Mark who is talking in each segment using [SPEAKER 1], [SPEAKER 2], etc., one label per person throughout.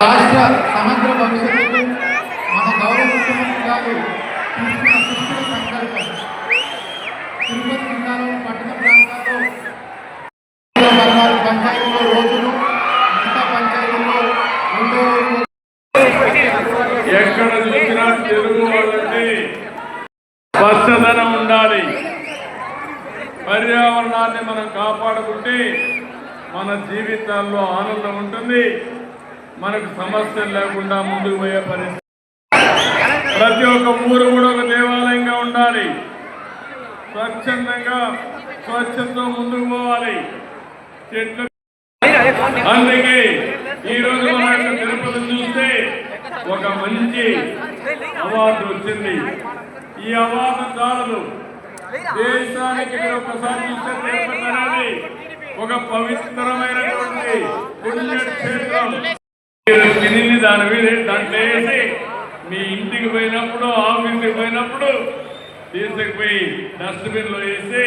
[SPEAKER 1] రాష్ట్ర సమగ్ర భవిష్యత్తుకు మన
[SPEAKER 2] గౌరవ ముఖ్యమంత్రి గారు తీసుకున్న సంకల్పం తిరుపతి కాబట్టి మన జీవితాల్లో ఆనందం ఉంటుంది. మనకు సమస్యలు లేకుండా ముందుకు పోయే పరిస్థితి. ప్రతి ఒక్క ఊరు కూడా ఒక దేవాలయంగా ఉండాలి. స్వచ్ఛందంగా స్వచ్ఛతతో ముందుకు పోవాలి. చెట్లు అందుకే ఈరోజు మన యొక్క తిరుపతి చూస్తే ఒక మంచి అవార్డు వచ్చింది. ఈ అవార్డు దారులు దేశానికి ఒకసారి చూస్తే తిరుపతి ఒక పవిత్రమైనటువంటి పుణ్యక్షేత్రం. మీరు తిని దాని మీద దాంట్లో వేసి మీ ఇంటికి పోయినప్పుడు ఆఫీస్కి పోయినప్పుడు తీసుకుపోయి డస్ట్బిన్లో వేసి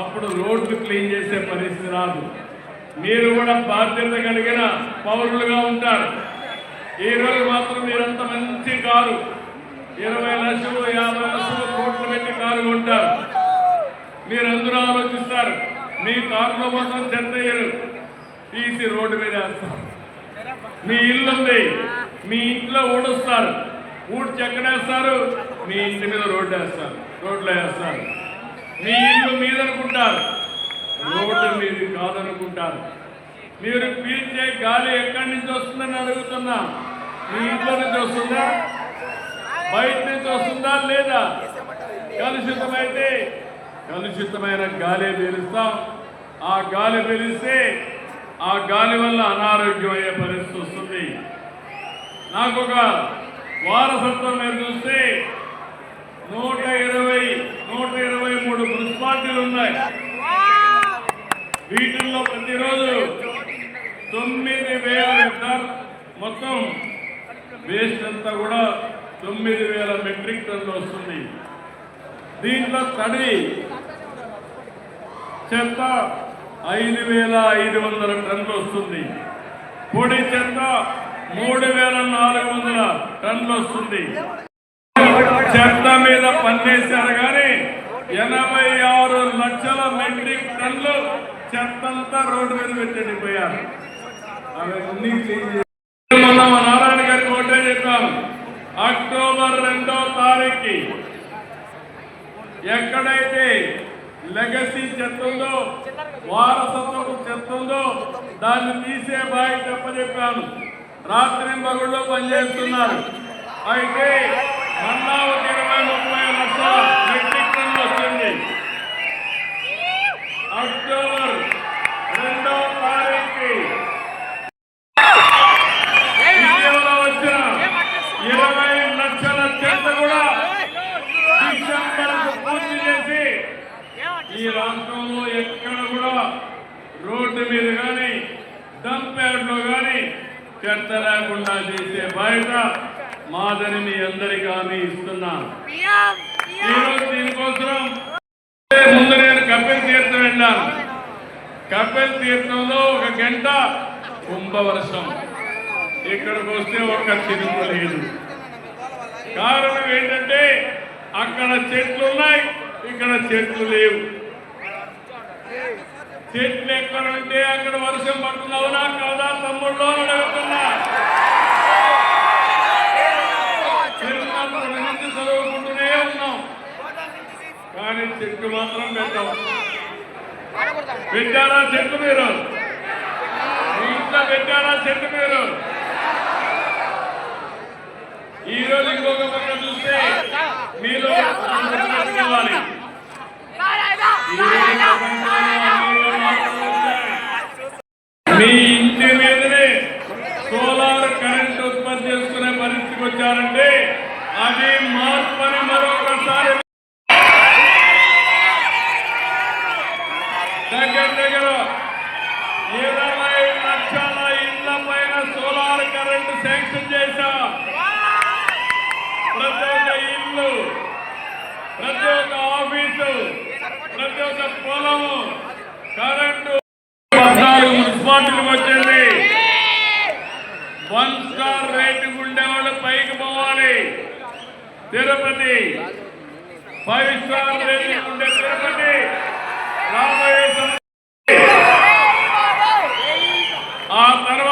[SPEAKER 2] అప్పుడు రోడ్లు క్లీన్ చేసే పరిస్థితి రాదు. మీరు కూడా బాధ్యత కలిగిన పౌరులుగా ఉంటారు. ఈ రోజు మాత్రం మీరంత మంచి కారు ఇరవై లక్షలు యాభై లక్షలు కోట్లు పెట్టి కారు ఉంటారు మీరందరూ ఆలోచిస్తారు. మీ కారులో కోసం చెత్త తీసి రోడ్డు మీద వేస్తారు మీ ఇల్లు ఉంది. మీ ఇంట్లో ఊడుస్తారు. ఊడ్చి చెక్కడేస్తారు మీ ఇంటి మీద రోడ్డు వేస్తారు. రోడ్లో వేస్తారు. మీ ఇల్లు మీదనుకుంటారు. రోడ్డు మీది కాదనుకుంటారు. మీరు పీల్చే గాలి ఎక్కడి నుంచి వస్తుందని అడుగుతున్నా. మీ ఇంట్లో నుంచి వస్తుందా? బయట నుంచి వస్తుందా లేదా? కలుషితమైతే కలుషితమైన గాలి పీలుస్తాం. ఆ గాలి పీలిస్తే ఆ గాలి వల్ల అనారోగ్యం అయ్యే పరిస్థితి వస్తుంది. నాకు ఒక వారసత్వం మీరు చూస్తే నూట ఇరవై నూట ఇరవై మూడు మున్సిపాలిటీలు ఉన్నాయి. వీటిల్లో ప్రతిరోజు తొమ్మిది వేల లీటర్ మొత్తం వేస్ట్ అంతా కూడా తొమ్మిది వేల మెట్రిక్ టన్లు వస్తుంది. దీంట్లో తడి చెత్త ఐదు వేల ఐదు వందల టన్నులు వస్తుంది. పొడి చెత్త మూడు వేల నాలుగు వందల టన్నులు వస్తుంది. చెత్త మీద పన్నేశారు కానీ ఎనభై ఆరు లక్షల మెట్రిక్ టన్నులు చెత్త అంతా రోడ్డు మీద పెట్టిపోయారు అవన్నీ క్లీన్ మొన్న మా నారాయణ గారికి ఒకటే చెప్పాను అక్టోబర్ రెండో తారీఖుకి ఎక్కడైతే లెగసీ చెత్త వారసత్వం వారసత్వపు దాన్ని తీసే బాయి చెప్పజెప్పాను. రాత్రి మగుళ్ళు పనిచేస్తున్నారు. అయితే మళ్ళా ఒక ఇరవై ముప్పై లక్షల మెట్రిక్ టన్ను వచ్చింది అక్టోబర్ రెండో తారీఖుకి ఇటీవల వచ్చిన ఇరవై లక్షల చెత్త కూడా డిసెంబర్ పూర్తి చేసి ఈ రాష్ట్రంలో ఎక్కడ కూడా రోడ్డు మీద కానీ డంప్ యార్డ్లో కానీ చెత్త లేకుండా చేసే బయట మాదని మీ అందరికీ హామీ ఇస్తున్నా ఈరోజు దీనికోసం ముందు నేను కపిల్ తీర్థం వెళ్ళాను. కపిల్ తీర్థంలో ఒక గంట కుంభవర్షం. ఇక్కడికి వస్తే ఒక్క చిరుకు లేదు. కారణం ఏంటంటే అక్కడ చెట్లు ఉన్నాయి ఇక్కడ చెట్లు లేవు. చెట్లు ఎక్కడ ఉంటే అక్కడ వర్షం పడుతుంది అవునా కాదా? తమ్ముళ్ళు అని అడుగుతున్నా చిన్నప్పటి చదువుకుంటూనే ఉన్నాం. కానీ చెట్టు మాత్రం పెట్టాం. పెట్టారా చెట్టు మీరు? ఇంట్లో పెట్టారా చెట్టు మీరు? ఈ రోజు ఇంకొక పక్క చూస్తే మీలో పొలం కరెంటు పద్నాలుగు వచ్చింది. వన్ స్టార్ రేటింగ్ ఉండే పైకి పోవాలి. Tirupati five star rating Tirupati
[SPEAKER 3] రాబోయే ఆ తర్వాత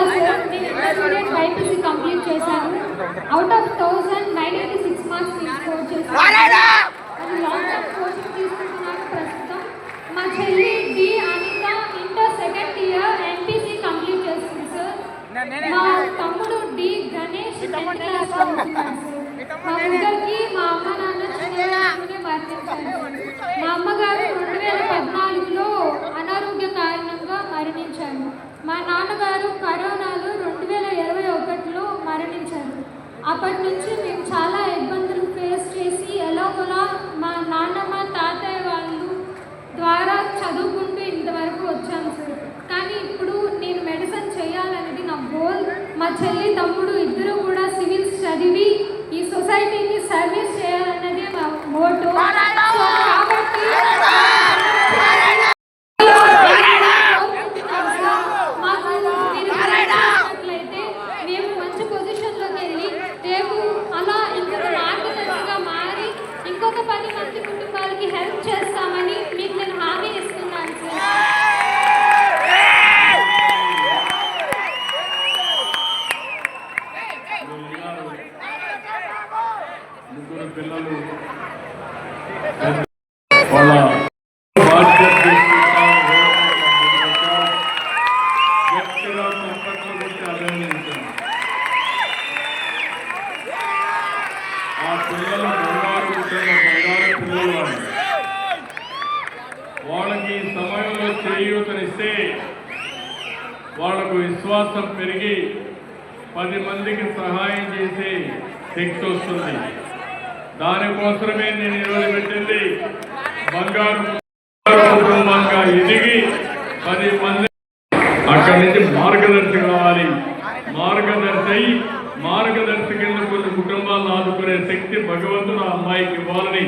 [SPEAKER 3] సార్ కంప్లీట్ చేశాను out of thousand nine eighty six marks score చేశాను అది లాంగ్ టర్మ్ కోచింగ్ తీసుకుంటున్నాను ప్రస్తుతం మా చెల్లి D Anitha inter second year MPC complete చేస్తుంది సార్ మా తమ్ముడు డి గణేష్ టెన్త్ క్లాస్ నాన్నగారు కరోనాలో రెండు వేల ఇరవై ఒకటిలో మరణించారు. అప్పటి నుంచి మేము చాలా ఇబ్బందులు ఫేస్ చేసి ఎలాగోలా మా నాన్నమ్మ తాతయ్య వాళ్ళు ద్వారా చదువుకుంటూ ఇంతవరకు వచ్చాము సార్.
[SPEAKER 2] నుంచి వస్తుంది. దానికోసమే నేను ఈరోజు పెట్టింది బంగారు కుటుంబంగా ఎదిగి పది మంది అక్కడి నుంచి మార్గదర్శి కావాలి. మార్గదర్శి అయి మార్గదర్శి కింద కొన్ని కుటుంబాలను ఆదుకునే శక్తి భగవంతుడు అమ్మాయికి ఇవ్వాలని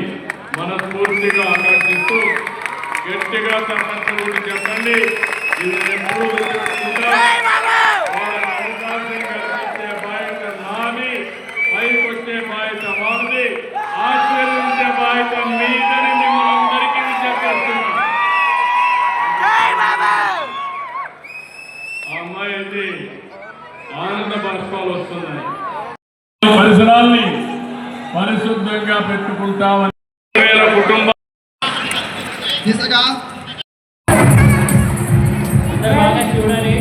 [SPEAKER 2] మనస్ఫూర్తిగా ఆకర్షిస్తూ గట్టిగా తప్పని పరిసరాల్ని పరిశుద్ధంగా పెట్టుకుంటామని వేల కుటుంబ
[SPEAKER 4] చూడాలి